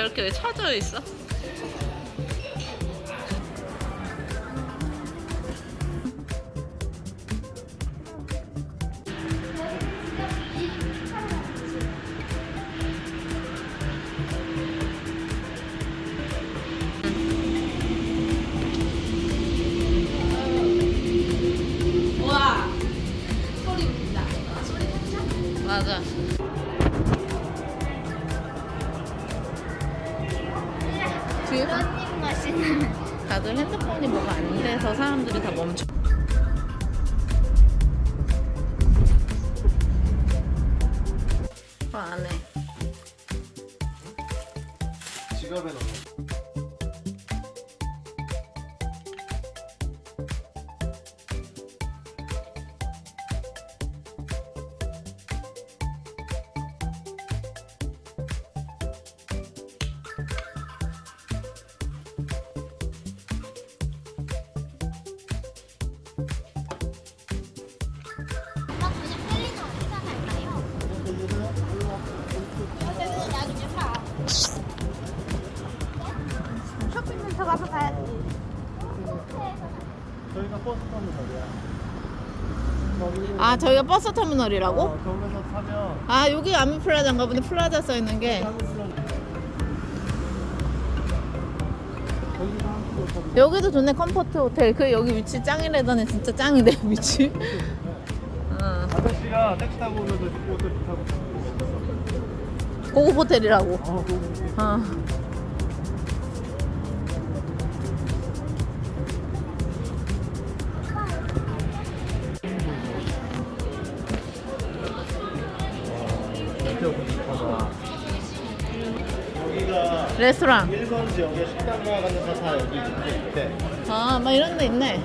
저렇게 왜 쳐져 있어? 맞아. 다들 핸드폰이 뭐가 안 돼서 사람들이 다 멈춰. 그 안에. 지갑에 넣어. 아, 저희가 버스 터미널이라고? 어, 거기서 타면 아, 여기 아미플라자인가 보네. 플라자 써 있는 게. 거기서 한 킬로 타면 여기도 좋네. 컴포트 호텔. 그 여기 위치 짱이래더니 진짜 짱이네, 위치. 어. 아저씨가 택시 타고 오면서 호텔 타고. 고급 호텔이라고. 어, 거기. 어. 레스토랑. 1번 지역에 식당 가는 거다 여기 밑에 아, 막 이런 데 있네.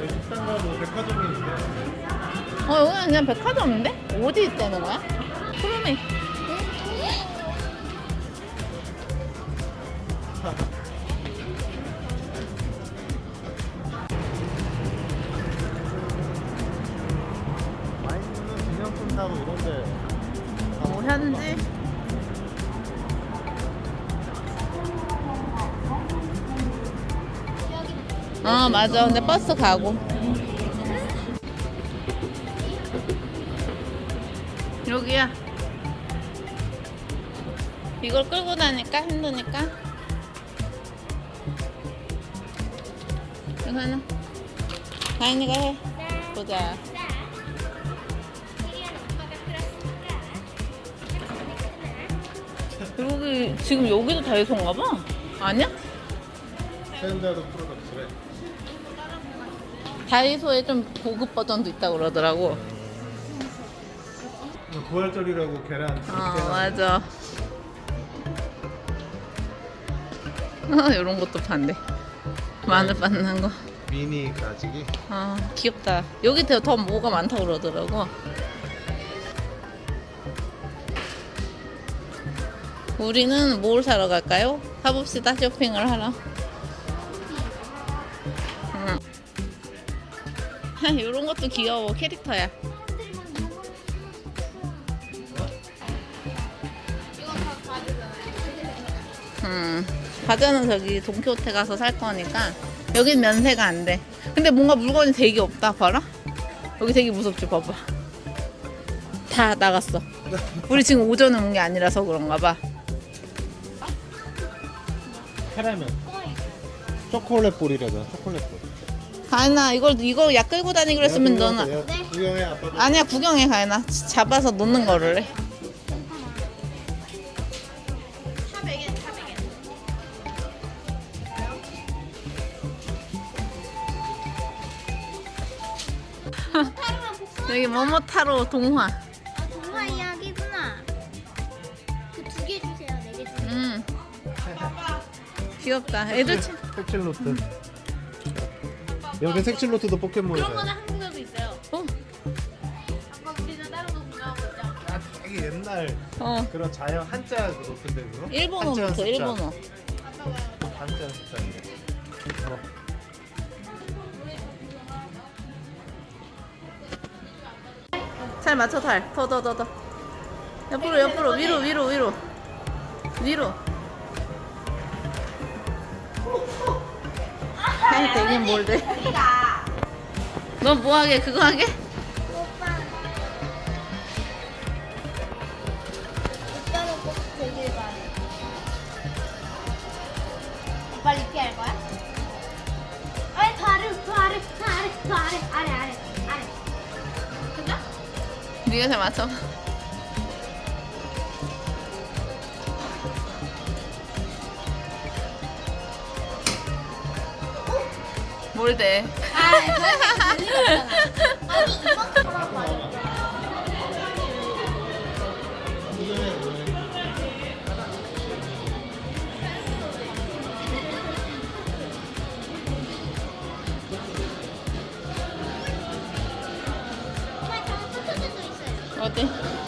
여기 식당 가도 백화점이 있는데 어, 여기는 그냥 백화점인데? 어디 있다는 거야? 푸르메. 마이크는 기념품 사고 이런데 뭐 현지? 아, 맞아. 근데 버스 가고. 여기야. 이걸 끌고 다니까 힘드니까. 이거 하나. 다인이가 해. 보자. 여기 지금 여기도 다이소인가 봐. 아니야? 샌다드 프로덕트래 다이소에 좀 고급 버전도 있다고 그러더라고. 부활절이라고 계란 어, 맞아. 아, 이런 것도 판대. 마늘 빻는 거. 미니 가지기 아, 귀엽다. 여기 더, 더 뭐가 많다고 그러더라고. 우리는 뭘 사러 갈까요? 가봅시다, 쇼핑을 하러. 이런 것도 귀여워. 캐릭터야. 음, 과자는 저기 동키호테 가서 살 거니까 여긴 면세가 안 돼. 근데 뭔가 물건이 되게 없다. 봐라. 여기 되게 무섭지. 봐봐. 다 나갔어. 우리 지금 오전에 온 게 아니라서 그런가 봐. 카라멜 초콜릿 볼이라잖아 초콜릿 볼 가인아 이걸 이거 약 끌고 다니기로 했으면 너는 구경해 아빠도 아니야 구경해 가인아 잡아서 놓는 거를 해. 여기 모모타로 동화. 아 동화 이야기구나. 그 두 개 주세요. 네 개 주세요. 음. 귀엽다. 애들 친. 색칠노트 여기 색칠노트도 포켓몬이다 그런 거는 한국에도 있어요. 어. 아까 우리는 다른 거 구경하고 있죠. 아 되게 옛날 어. 그런 자연 한자 그 노트인데 그거? 일본어부터 한자 숫자. 일본어. 한자 숫자인데 어. 잘 맞춰 달. 더더더 더. 옆으로 옆으로 위로 위로 위로 위로 해 되긴 뭘 돼? 너뭐 하게 그거 하게? 오빠. 오빠는 꼭 되길 바래. 오빠 이렇게 할 거야? 아니 더 아래, 더 아래, 더 아래, 더 아래, 아래, 아래, 아래. 그죠? 네가 잘 맞춰. 뭘 돼? 아. 아니 말이야. 있어요.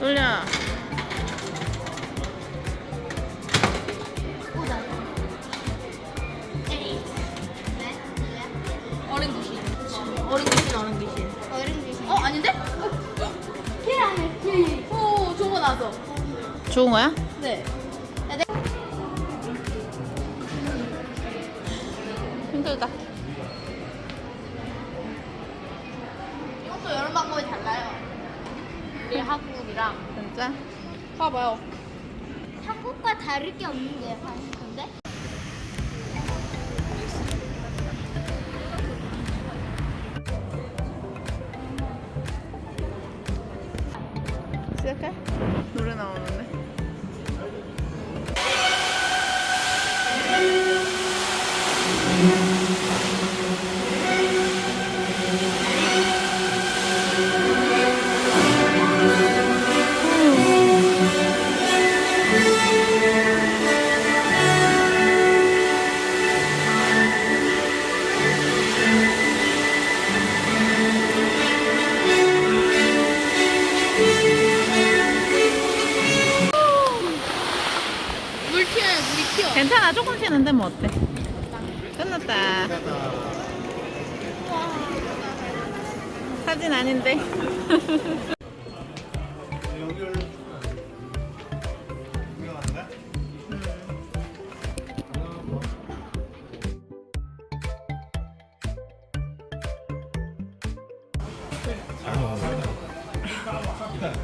돌려. 보자. 에이. 네? 네? 어린 귀신. 어린 귀신, 어린 귀신. 어른 귀신. 어, 아닌데? 걔라네, 걔. 오, 좋은 거 나왔어. 좋은 거야? 네. 힘들다. 이것도 여러 방법이 달라요. 얘 한국이랑. 진짜? 봐봐요. 한국과 다를 게 없는데, 근데? 시작해? 사진 아닌데.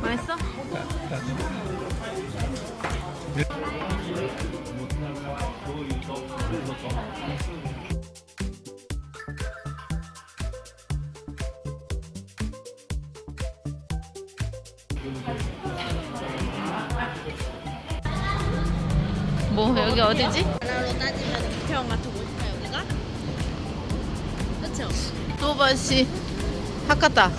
맛있어? 뭐 여기 어디지? 나라로 따지면 이태원 같은 곳인가, 여기가? 그쵸? 또바시 바꿨다.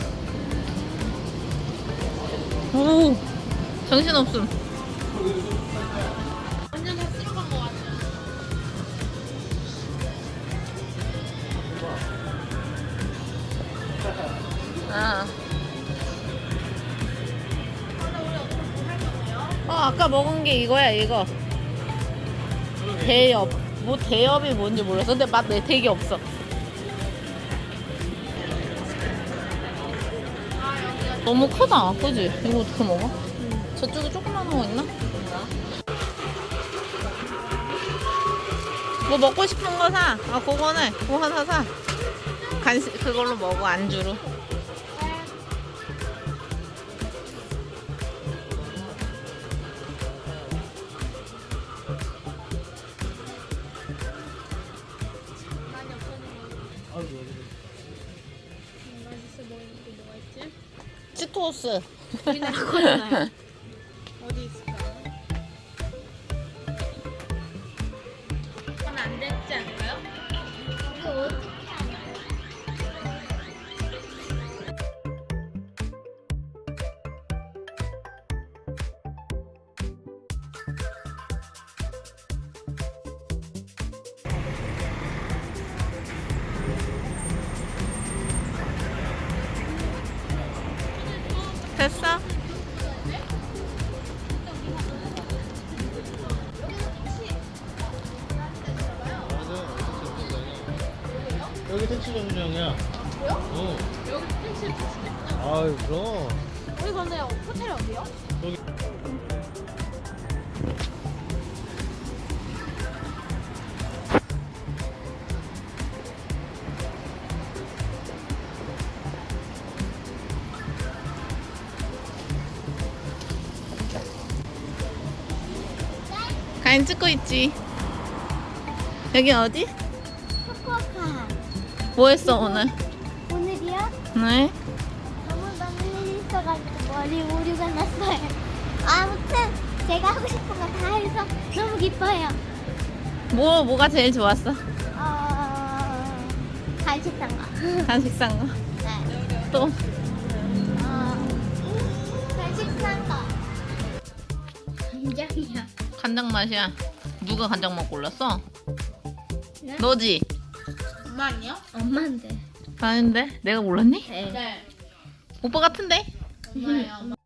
오 정신없음. 완전 다 쓸어간 거 같아. 아. 어 아까 먹은 게 이거야 이거. 대엽. 뭐 대엽이 뭔지 몰랐어. 근데 맛 내 되게 없어. 너무 크다, 그지? 이거 어떻게 먹어? 저쪽에 조그만 거 있나? 뭐 먹고 싶은 거 사. 아, 그거네. 그거 하나 사. 간식 그걸로 먹어 안주로. 치토스. 우리나라 거잖아요. 어디 있을 됐어? 여기 택시 정류장이야. 어. 여기 택시 아유 그럼. 우리 근데 호텔이 어디요? 여기 가인 찍고 있지. 여기 어디? 후쿠오카. 뭐 했어 오늘? 오늘이요? 네? 너무 너무 일 있어가지고 머리 오류가 났어요. 아무튼 제가 하고 싶은 거 다 해서 너무 기뻐요. 뭐 뭐가 제일 좋았어? 어... 간식 산 거. 간식 산 거. 네. 또 어... 간식 산 거. 간장이야. 간장 맛이야. 누가 간장 맛 골랐어? 네? 너지? 엄마 아니요? 엄마인데. 아닌데 내가 골랐니? 네. 네. 오빠 같은데? 엄마예요.